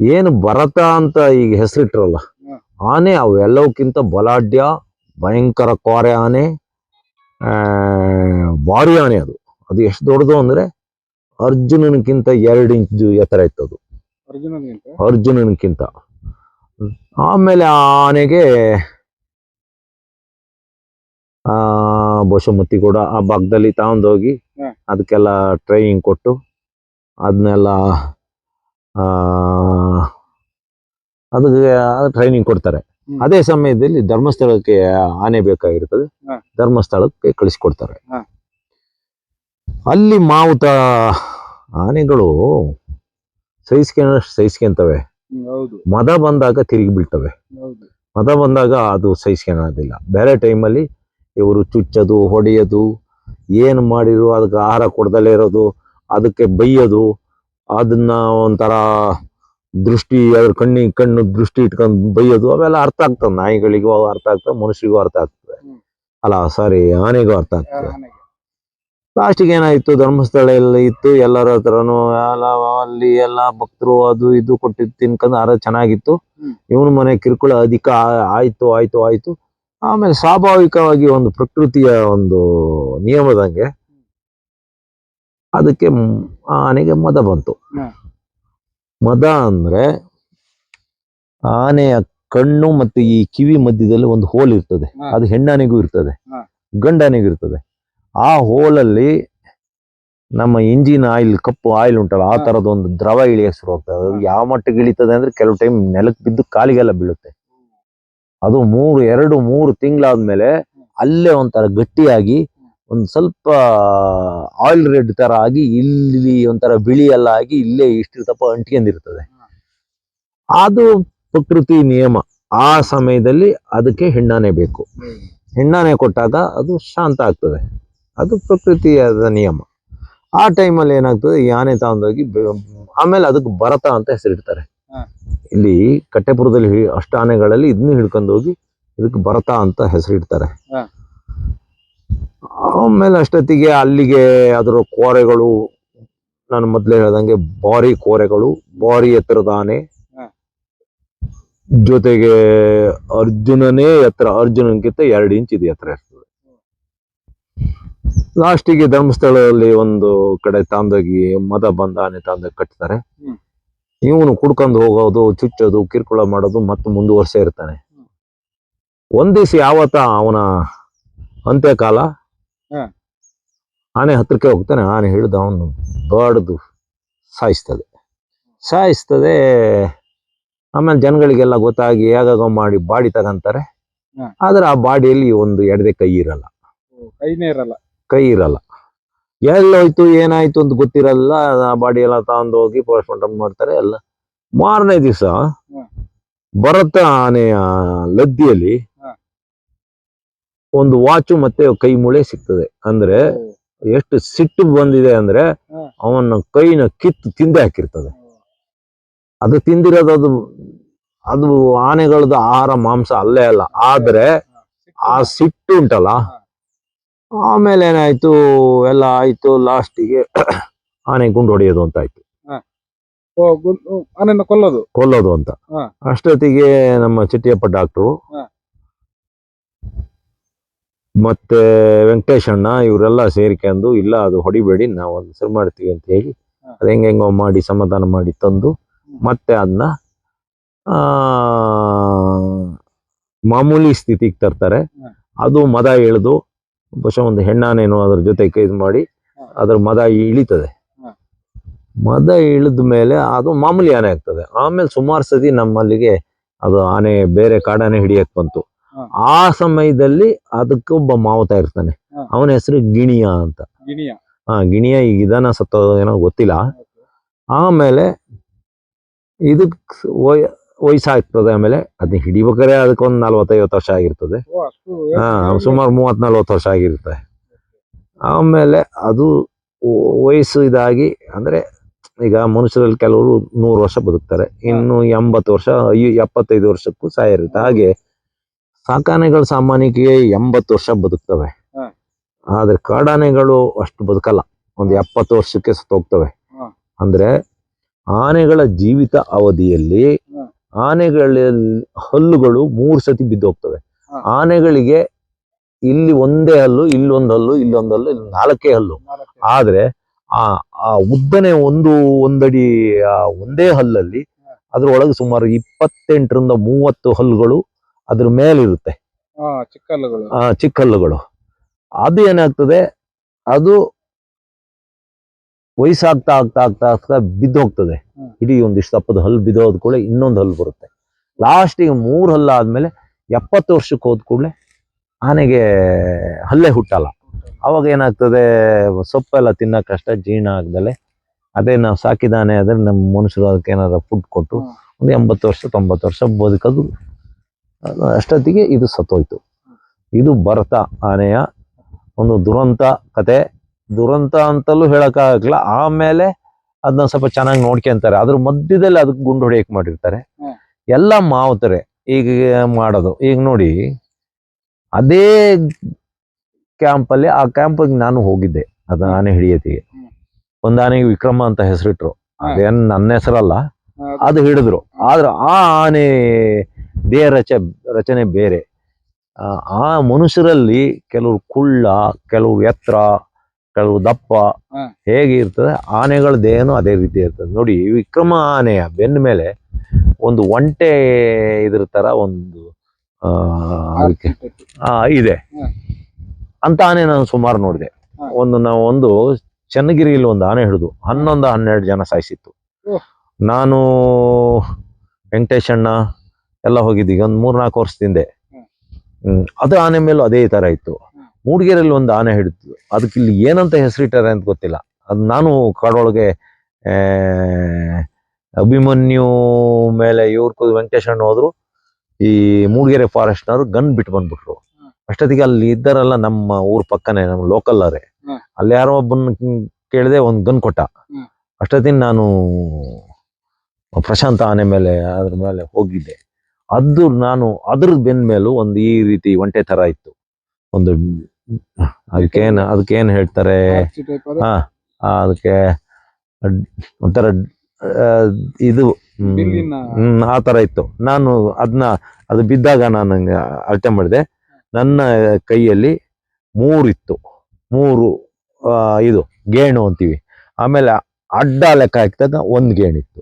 ಏನು ಭರತ ಅಂತ ಈಗ ಹೆಸರಿಟ್ರಲ್ಲ. ಆನೆ ಅವೆಲ್ಲವಕ್ಕಿಂತ ಬಲಾಢ್ಯ ಭಯಂಕರ ಕೋರೆ ಆನೆ ಭಾರಿ ಆನೆ ಅದು ಅದು ಎಷ್ಟು ದೊಡ್ಡದು ಅಂದ್ರೆ ಅರ್ಜುನನಕ್ಕಿಂತ ಎರಡು ಇಂಚು ಎತ್ತರ ಇತ್ತು ಅದು ಅರ್ಜುನನ್ಕಿಂತ ಅರ್ಜುನನಕ್ಕಿಂತ ಆಮೇಲೆ ಆ ಆನೆಗೆ ಆ ಬಸುಮತಿ ಕೂಡ ಆ ಭಾಗದಲ್ಲಿ ತಗೊಂಡೋಗಿ. ಅದಕ್ಕೆಲ್ಲ ಟ್ರೈನಿಂಗ್ ಕೊಟ್ಟು ಅದನ್ನೆಲ್ಲ ಆ ಅದಕ್ಕೆ ಟ್ರೈನಿಂಗ್ ಕೊಡ್ತಾರೆ. ಅದೇ ಸಮಯದಲ್ಲಿ ಧರ್ಮಸ್ಥಳಕ್ಕೆ ಆನೆ ಬೇಕಾಗಿರ್ತದೆ. ಧರ್ಮಸ್ಥಳಕ್ಕೆ ಕಳಿಸ್ಕೊಡ್ತಾರೆ. ಅಲ್ಲಿ ಮಾವುತ ಆನೆಗಳು ಸಹಿಸ್ಕೊಂಡಷ್ಟು ಸಹಿಸ್ಕೊಂತವೆ ಮದ ಬಂದಾಗ ತಿರುಗಿ ಬಿಡ್ತವೆ ಮದ ಬಂದಾಗ ಅದು ಸಹಿಸ್ಕೊಳ್ಳೋದಿಲ್ಲ ಬೇರೆ ಟೈಮಲ್ಲಿ ಇವರು ಚುಚ್ಚೋದು ಹೊಡೆಯೋದು ಏನು ಮಾಡಿರೋ ಅದಕ್ಕೆ ಆಹಾರ ಕೊಡ್ದಲೇ ಇರೋದು ಅದಕ್ಕೆ ಬೈಯೋದು ಅದನ್ನ ಒಂಥರ ದೃಷ್ಟಿ ಅದ್ರ ಕಣ್ಣಿ ಕಣ್ಣು ದೃಷ್ಟಿ ಇಟ್ಕೊಂಡು ಬೈಯೋದು ಅವೆಲ್ಲ ಅರ್ಥ ಆಗ್ತದೆ. ನಾಯಿಗಳಿಗೂ ಅರ್ಥ ಆಗ್ತದೆ ಮನುಷ್ಯರಿಗೂ ಅರ್ಥ ಆಗ್ತದೆ. ಅಲ್ಲ ಸಾರಿ ಆನೆಗೂ ಅರ್ಥ ಆಗ್ತದೆ. ಲಾಸ್ಟಿಗೆ ಏನಾಯ್ತು ಧರ್ಮಸ್ಥಳ ಎಲ್ಲ ಇತ್ತು ಎಲ್ಲರ ಹತ್ರನು ಎಲ್ಲ ಅಲ್ಲಿ ಎಲ್ಲ ಭಕ್ತರು ಅದು ಇದು ಕೊಟ್ಟಿದ್ದು ತಿನ್ಕೊಂಡು ಆರ ಚೆನ್ನಾಗಿತ್ತು. ಇವನು ಮನೆ ಕಿರುಕುಳ ಅಧಿಕ ಆಯ್ತು ಆಯ್ತು ಆಯ್ತು. ಆಮೇಲೆ ಸ್ವಾಭಾವಿಕವಾಗಿ ಒಂದು ಪ್ರಕೃತಿಯ ಒಂದು ನಿಯಮದಂಗೆ ಅದಕ್ಕೆ ಆನೆಗೆ ಮದ ಬಂತು. ಮದ ಅಂದ್ರೆ ಆನೆಯ ಕಣ್ಣು ಮತ್ತು ಈ ಕಿವಿ ಮಧ್ಯದಲ್ಲಿ ಒಂದು ಹೋಲ್ ಇರ್ತದೆ. ಅದು ಹೆಣ್ಣಾನೆಗೂ ಇರ್ತದೆ. ಗಂಡನೆಗೂ ಇರ್ತದೆ. ಆ ಹೋಲಲ್ಲಿ ನಮ್ಮ ಇಂಜಿನ್ ಆಯಿಲ್ ಕಪ್ಪು ಆಯಿಲ್ ಉಂಟಲ್ಲ ಆ ಥರದ ತರದ ಒಂದು ದ್ರವ ಇಳಿಯಕ್ಕೆ ಶುರು ಆಗ್ತದೆ. ಅದು ಯಾವ ಮಟ್ಟಿಗೆ ಇಳಿತದೆ ಅಂದ್ರೆ ಕೆಲವು ಟೈಮ್ ನೆಲಕ್ಕೆ ಬಿದ್ದು ಕಾಲಿಗೆಲ್ಲ ಬೀಳುತ್ತೆ. ಅದು ಮೂರು ಎರಡು ಮೂರು ತಿಂಗಳಾದ್ಮೇಲೆ ಅಲ್ಲೇ ಒಂಥರ ಗಟ್ಟಿಯಾಗಿ ಒಂದ್ ಸ್ವಲ್ಪ ಆಯಿಲ್ ರೆಡ್ ತರ ಆಗಿ ಇಲ್ಲಿ ಒಂಥರ ಬಿಳಿ ಎಲ್ಲ ಆಗಿ ಇಲ್ಲೇ ಇಷ್ಟು ತಪ್ಪ ಅಂಟ್ಕೊಂಡಿರ್ತದೆ. ಅದು ಪ್ರಕೃತಿ ನಿಯಮ. ಆ ಸಮಯದಲ್ಲಿ ಅದಕ್ಕೆ ಹೆಣ್ಣಾನೆ ಬೇಕು. ಹೆಣ್ಣಾನೆ ಕೊಟ್ಟಾಗ ಅದು ಶಾಂತ ಆಗ್ತದೆ. ಅದು ಪ್ರಕೃತಿಯಾದ ನಿಯಮ. ಆ ಟೈಮಲ್ಲಿ ಏನಾಗ್ತದೆ ಈ ಆನೆ ತಗೊಂಡೋಗಿ ಆಮೇಲೆ ಅದಕ್ಕೆ ಭರತ ಅಂತ ಹೆಸರಿಡ್ತಾರೆ. ಇಲ್ಲಿ ಕಟ್ಟೆಪುರದಲ್ಲಿ ಅಷ್ಟು ಆನೆಗಳಲ್ಲಿ ಇದನ್ನ ಹಿಡ್ಕೊಂಡು ಹೋಗಿ ಇದಕ್ಕೆ ಭರತ ಅಂತ ಹೆಸರಿಡ್ತಾರೆ. ಆಮೇಲೆ ಅಷ್ಟೊತ್ತಿಗೆ ಅಲ್ಲಿಗೆ ಅದರ ಕೋರೆಗಳು ನಾನು ಮೊದಲೇ ಹೇಳ್ದಂಗೆ ಭಾರಿ ಕೋರೆಗಳು ಭಾರಿ ಎತ್ತರದ ಆನೆ ಜೊತೆಗೆ ಅರ್ಜುನನೇ ಎತ್ತರ ಅರ್ಜುನಕ್ಕಿಂತ ಎರಡು ಇಂಚ್ ಇದು ಎತ್ತರ ಇರ್ತದೆ ಲಾಸ್ಟಿಗೆ ಧರ್ಮಸ್ಥಳದಲ್ಲಿ ಒಂದು ಕಡೆ ತಾಂದೋಗಿ ಮದ ಬಂದ ಆನೆ ತಾಂದಾಗ ಕಟ್ತಾರೆ. ಇವನು ಕುಡ್ಕೊಂಡು ಹೋಗೋದು ಚುಚ್ಚೋದು ಕಿರ್ಕುಳ ಮಾಡೋದು ಮತ್ತೆ ಮುಂದುವರ್ಸೇ ಇರ್ತಾನೆ. ಒಂದ್ ದಿವಸ ಯಾವತ್ತ ಅವನ ಅಂತ್ಯಕಾಲ. ಆನೆ ಹತ್ತಿರಕ್ಕೆ ಹೋಗ್ತಾನೆ ಆನೆ ಹಿಡಿದು ಅವನು ಬಡ್ದು ಸಾಯಿಸ್ತದೆ. ಸಾಯಿಸ್ತದೆ ಆಮೇಲೆ ಜನಗಳಿಗೆಲ್ಲ ಗೊತ್ತಾಗಿ ಹೇಗಾಗೋ ಮಾಡಿ ಬಾಡಿ ತಗಂತಾರೆ. ಆದ್ರೆ ಆ ಬಾಡಿಯಲ್ಲಿ ಒಂದು ಎಡದೆ ಕೈ ಇರಲ್ಲ. ಕೈನೇ ಇರಲ್ಲ. ಕೈ ಇರಲ್ಲ. ಎಲ್ಲೋಯ್ತು ಏನಾಯ್ತು ಅಂತ ಗೊತ್ತಿರಲ್ಲ ಆ ಬಾಡಿ ಎಲ್ಲ ತಗೊಂಡು ಹೋಗಿ ಪೋಸ್ಟ್ ಮಾರ್ಟಮ್ ಮಾಡ್ತಾರೆ ಎಲ್ಲ ಮಾರನೇ ದಿವಸ ಬರುತ್ತೆ ಭರತ ಆನೆಯ ಲದ್ದಿಯಲ್ಲಿ. ಒಂದು ವಾಚು ಮತ್ತೆ ಕೈ ಮೂಳೆ ಸಿಗ್ತದೆ. ಅಂದ್ರೆ ಎಷ್ಟು ಸಿಟ್ಟು ಬಂದಿದೆ ಅಂದ್ರೆ ಅವನ ಕೈನ ಕಿತ್ತು ತಿಂದೆ ಹಾಕಿರ್ತದೆ. ಅದು ತಿಂದಿರೋದು ಅದು ಅದು ಆನೆಗಳದ್ದು ಆಹಾರ ಮಾಂಸ ಅಲ್ಲೇ ಅಲ್ಲ. ಆದ್ರೆ ಆ ಸಿಟ್ಟು ಉಂಟಲ್ಲ. ಆಮೇಲೆ ಏನಾಯ್ತು ಎಲ್ಲ ಆಯ್ತು. ಲಾಸ್ಟಿಗೆ ಆನೆ ಗುಂಡು ಹೊಡೆಯೋದು ಅಂತ ಆಯ್ತು. ಕೊಲ್ಲೋದು? ಕೊಲ್ಲೋದು ಅಂತ. ಅಷ್ಟೊತ್ತಿಗೆ ನಮ್ಮ ಚಿಟ್ಟಿಯಪ್ಪ ಡಾಕ್ಟ್ರು. ಮತ್ತೆ ವೆಂಕಟೇಶ್ ಅಣ್ಣ ಇವರೆಲ್ಲ ಸೇರಿಕೊಂಡು ಇಲ್ಲ ಅದು ಹೊಡಿಬೇಡಿ ನಾವು ಒಂದು ಸರಿ ಮಾಡ್ತೀವಿ ಅಂತ ಹೇಳಿ ಅದ್ ಹೆಂಗೆ ಹೆಂಗೋ ಮಾಡಿ ಸಮಾಧಾನ ಮಾಡಿ ತಂದು ಮತ್ತೆ ಅದನ್ನ ಆ ಮಾಮೂಲಿ ಸ್ಥಿತಿಗೆ ತರ್ತಾರೆ. ಅದು ಮದ ಇಳಿದು ಬಹುಶಃ ಒಂದು ಹೆಣ್ಣಾನೇನು ಅದ್ರ ಜೊತೆ ಇದು ಮಾಡಿ. ಅದ್ರ ಮದ ಇಳಿತದೆ. ಮದ ಇಳಿದ ಮೇಲೆ ಅದು ಮಾಮೂಲಿ ಆನೆ ಆಗ್ತದೆ. ಆಮೇಲೆ ಸುಮಾರು ಸತಿ ನಮ್ಮಲ್ಲಿಗೆ ಅದು ಆನೆ ಬೇರೆ ಕಾಡಾನೆ ಹಿಡಿಯಕ್ ಬಂತು. ಆ ಸಮಯದಲ್ಲಿ ಅದಕ್ಕೊಬ್ಬ ಮಾವತ ಇರ್ತಾನೆ. ಅವನ ಹೆಸರು ಗಿಣಿಯ ಅಂತ. ಹಾ ಗಿಣಿಯ ಈಗ ಇದಾನ ಸತ್ತೋ ಏನೋ ಗೊತ್ತಿಲ್ಲ. ಆಮೇಲೆ ಇದಕ್ ವಯ ವಯಸ್ಸಾಗ್ತದೆ ಆಮೇಲೆ ಅದನ್ನ ಹಿಡಿಬೇಕಾದ್ರೆ ಅದಕ್ಕೊಂದು ನಲ್ವತ್ತೈವತ್ತು ವರ್ಷ ಆಗಿರ್ತದೆ. ಹಾ ಸುಮಾರು ಮೂವತ್ ನಲ್ವತ್ತು ವರ್ಷ ಆಗಿರುತ್ತೆ. ಆಮೇಲೆ ಅದು ವಯಸ್ಸು ಇದಾಗಿ ಅಂದ್ರೆ ಈಗ ಮನುಷ್ಯರಲ್ಲಿ ಕೆಲವರು ನೂರು ವರ್ಷ ಬದುಕ್ತಾರೆ. ಇನ್ನು ಎಂಬತ್ತು ವರ್ಷ ಎಪ್ಪತ್ತೈದು ವರ್ಷಕ್ಕೂ ಸಾಯಿರುತ್ತೆ ಹಾಗೆ ಸಾಕಾನೆಗಳು ಸಾಮಾನ್ಯಕ್ಕೆ ಎಂಬತ್ತು ವರ್ಷ ಬದುಕ್ತವೆ. ಆದ್ರೆ ಕಾಡಾನೆಗಳು ಅಷ್ಟು ಬದುಕಲ್ಲ ಒಂದು ಎಪ್ಪತ್ತು ವರ್ಷಕ್ಕೆ ಸತ್ತೋಗ್ತವೆ. ಅಂದ್ರೆ ಆನೆಗಳ ಜೀವಿತ ಅವಧಿಯಲ್ಲಿ. ಆನೆಗಳಲ್ಲಿ ಹಲ್ಲುಗಳು ಮೂರು ಸತಿ ಬಿದ್ದು ಹೋಗ್ತವೆ ಆನೆಗಳಿಗೆ ಇಲ್ಲಿ ಒಂದೇ ಹಲ್ಲು ಇಲ್ಲೊಂದು ಹಲ್ಲು ಇಲ್ಲೊಂದು ಹಲ್ಲು ಇಲ್ಲಿ ನಾಲ್ಕೇ ಹಲ್ಲು. ಆದ್ರೆ ಆ ಆ ಉದ್ದನೆ ಒಂದು ಒಂದಡಿ ಆ ಒಂದೇ ಹಲ್ಲಲ್ಲಿ ಅದ್ರೊಳಗೆ ಸುಮಾರು ಇಪ್ಪತ್ತೆಂಟರಿಂದ ಮೂವತ್ತು ಹಲ್ಲುಗಳು ಅದ್ರ ಮೇಲಿರುತ್ತೆ. ಹಾ ಚಿಕ್ಕಲ್ಲುಗಳು ಆ ಚಿಕ್ಕ ಹಲ್ಲುಗಳು ಅದು ಏನಾಗ್ತದೆ? ಅದು ವಯಸ್ಸಾಗ್ತಾ ಆಗ್ತಾ ಆಗ್ತಾ ಆಗ್ತಾ ಬಿದ್ದೋಗ್ತದೆ. ಹ್ಮ್. ಇಡೀ ಒಂದಿಷ್ಟು ತಪ್ಪದ ಹಲ್ಲು ಬಿದ್ದೋದ್ ಕೂಡಲೇ ಇನ್ನೊಂದು ಹಲ್ಲು ಬರುತ್ತೆ. ಲಾಸ್ಟಿಗೆ ಮೂರು ಹಲ್ಲು ಆದ್ಮೇಲೆ ಎಪ್ಪತ್ತು ವರ್ಷಕ್ಕೆ ಹೋದ ಕೂಡಲೇ ಆನೆಗೆ ಹಲ್ಲೆ ಹುಟ್ಟಲ್ಲ. ಅವಾಗ ಏನಾಗ್ತದೆ? ಸೊಪ್ಪೆಲ್ಲ ತಿನ್ನೋ ಕಷ್ಟ ಜೀರ್ಣ ಆಗ್ದಲೆ. ಅದೇ ನಾವು ಸಾಕಿದಾನೆ ಆದ್ರೆ ನಮ್ಮ ಮನುಷ್ಯರು ಅದಕ್ಕೆ ಏನಾದ್ರು ಫುಡ್ ಕೊಟ್ಟು ಹ್ಮ್. ಒಂದು ಎಂಬತ್ತು ವರ್ಷ ತೊಂಬತ್ತು ವರ್ಷ ಬದುಕೋದು. ಅಷ್ಟೊತ್ತಿಗೆ ಇದು ಸತ್ತೋಯ್ತು. ಇದು ಭರತ ಆನೆಯ ಒಂದು ದುರಂತ ಕತೆ. ದುರಂತ ಅಂತಲೂ ಹೇಳಕ್ಕಾಗಲ್ಲ ಆಮೇಲೆ ಅದನ್ನ ಸ್ವಲ್ಪ ಚೆನ್ನಾಗಿ ನೋಡ್ಕೊಂತಾರೆ ಅದ್ರ ಮಧ್ಯದಲ್ಲಿ ಅದಕ್ಕೆ ಗುಂಡು ಹೊಡೆಯಕ್ ಮಾಡಿರ್ತಾರೆ. ಎಲ್ಲ ಮಾವುತರೆ ಈಗ ಮಾಡೋದು. ಈಗ ನೋಡಿ ಅದೇ ಕ್ಯಾಂಪಲ್ಲಿ ಆ ಕ್ಯಾಂಪಿಗೆ ನಾನು ಹೋಗಿದ್ದೆ ಅದು ಆನೆ ಹಿಡಿಯತಿಗೆ. ಒಂದು ಆನೆಗೆ ವಿಕ್ರಮ ಅಂತ ಹೆಸರಿಟ್ರು. ಅದೇನು ನನ್ನ ಹೆಸರಲ್ಲ ಅದು ಹಿಡಿದ್ರು. ಆದ್ರೆ ಆ ಆನೆ ದೇಹ ರಚ ರಚನೆ ಬೇರೆ. ಆ, ಮನುಷ್ಯರಲ್ಲಿ ಕೆಲವರು ಕುಳ್ಳ ಕೆಲವರು ಎತ್ತರ ಕೆಲವು ದಪ್ಪ. ಹೇಗೆ ಇರ್ತದೆ ಆನೆಗಳ ದೇಹನೂ ಅದೇ ರೀತಿ ಇರ್ತದೆ. ನೋಡಿ ವಿಕ್ರಮ ಆನೆಯ ಬೆನ್ನ ಮೇಲೆ ಒಂದು ಒಂಟೆ ಇದ್ರ ತರ ಒಂದು ಇದೆ. ಅಂತ ಆನೆ ನಾನು ಸುಮಾರು ನೋಡಿದೆ. ಒಂದು ನಾವು ಒಂದು ಚನ್ನಗಿರಿಯಲ್ಲಿ ಒಂದು ಆನೆ ಹಿಡಿದು ಹನ್ನೊಂದು ಹನ್ನೆರಡು ಜನ ಸಾಯಿಸಿತ್ತು. ನಾನು ವೆಂಕಟೇಶ್ ಎಲ್ಲ ಈಗ ಒಂದು ಮೂರ್ನಾಲ್ಕು. ಹ್ಮ್. ಅದು ಆನೆ ಮೇಲೂ ಅದೇ ತರ ಇತ್ತು. ಮೂಡಿಗೆರೆಯಲ್ಲಿ ಒಂದು ಆನೆ ಹಿಡಿತು ಅದಕ್ಕೆ ಇಲ್ಲಿ ಏನಂತ ಹೆಸರಿಟ್ಟಾರೆ ಅಂತ ಗೊತ್ತಿಲ್ಲ. ಅದು ನಾನು ಕಾಡೊಳಗೆ ಅಭಿಮನ್ಯು ಮೇಲೆ ಇವ್ರ ವೆಂಕಟೇಶ್ ಅಣ್ಣ ಹೋದ್ರು. ಈ ಮೂಡಿಗೆರೆ ಫಾರೆಸ್ಟ್ನವರು ಗನ್ ಬಿಟ್ಟು ಬಂದ್ಬಿಟ್ರು. ಅಷ್ಟೊತ್ತಿಗೆ ಅಲ್ಲಿ ಇದ್ದಾರಲ್ಲ ನಮ್ಮ ಊರ್ ಪಕ್ಕನೆ ನಮ್ಮ ಲೋಕಲ್ ಅವರೇ. ಅಲ್ಲಿ ಯಾರೋ ಒಬ್ಬನ ಕೇಳಿದೆ ಒಂದು ಗನ್ ಕೊಟ್ಟ. ಅಷ್ಟೊತ್ತಿನ ನಾನು ಪ್ರಶಾಂತ ಆನೆ ಮೇಲೆ ಅದ್ರ ಮೇಲೆ ಹೋಗಿದ್ದೆ. ಅದು ನಾನು ಅದ್ರ ಬೆನ್ ಮೇಲೂ ಒಂದು ಈ ರೀತಿ ಒಂಟೆ ತರ ಇತ್ತು. ಒಂದು ಅದಕ್ಕೇನು ಅದಕ್ಕೇನು ಹೇಳ್ತಾರೆ? ಹಾ ಅದಕ್ಕೆ ಒಂಥರ ಇದು ಆ ತರ ಇತ್ತು. ನಾನು ಅದನ್ನ ಅದು ಬಿದ್ದಾಗ ನಾನು ಅಳತೆ ಮಾಡಿದೆ. ನನ್ನ ಕೈಯಲ್ಲಿ ಮೂರಿತ್ತು. ಮೂರು ಇದು ಗೇಣು ಅಂತೀವಿ. ಆಮೇಲೆ ಅಡ್ಡ ಲೆಕ್ಕ ಹಾಕಿದಾಗ ಒಂದು ಗೇಣಿತ್ತು.